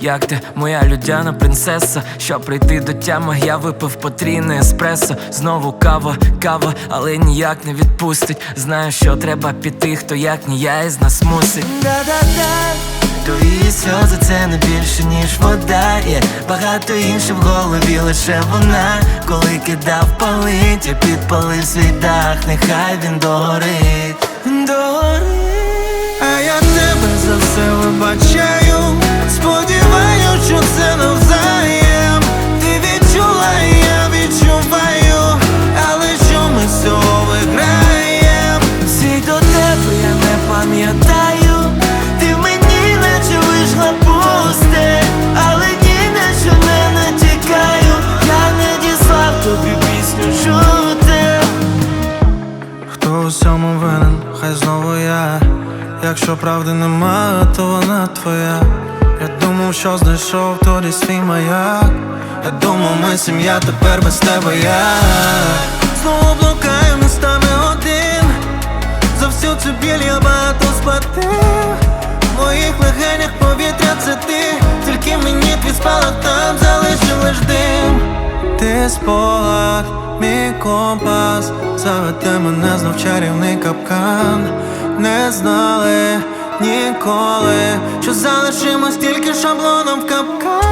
як ти, моя людяна принцеса. Щоб прийти до тями, я випив потрійне еспресо. Знову кава, кава, але ніяк не відпустить. Знаю, що треба піти, хто як ні я із нас мусить. Да-да-да. Твої сльози це не більше, ніж вода Є багато інших в голові, лише вона Коли кидав палить, я підпалив свій дах, нехай він догорить Догорить Хто у всьому винен, хай знову я. Якщо правди нема, то вона твоя. Я думав, що знайшов тоді свій маяк. Я думав, ми сім'я, тепер без тебе я. Знову блукаю містами один. За всю цю біль я багато сплатив. В моїх легенях повітря це ти. Тільки мені твій спалах там залишив лиш дим. Ти спогад, мій компас Заведе мене знов чарівний капкан. Не знали ніколи, що залишимось тільки шаблоном в капкан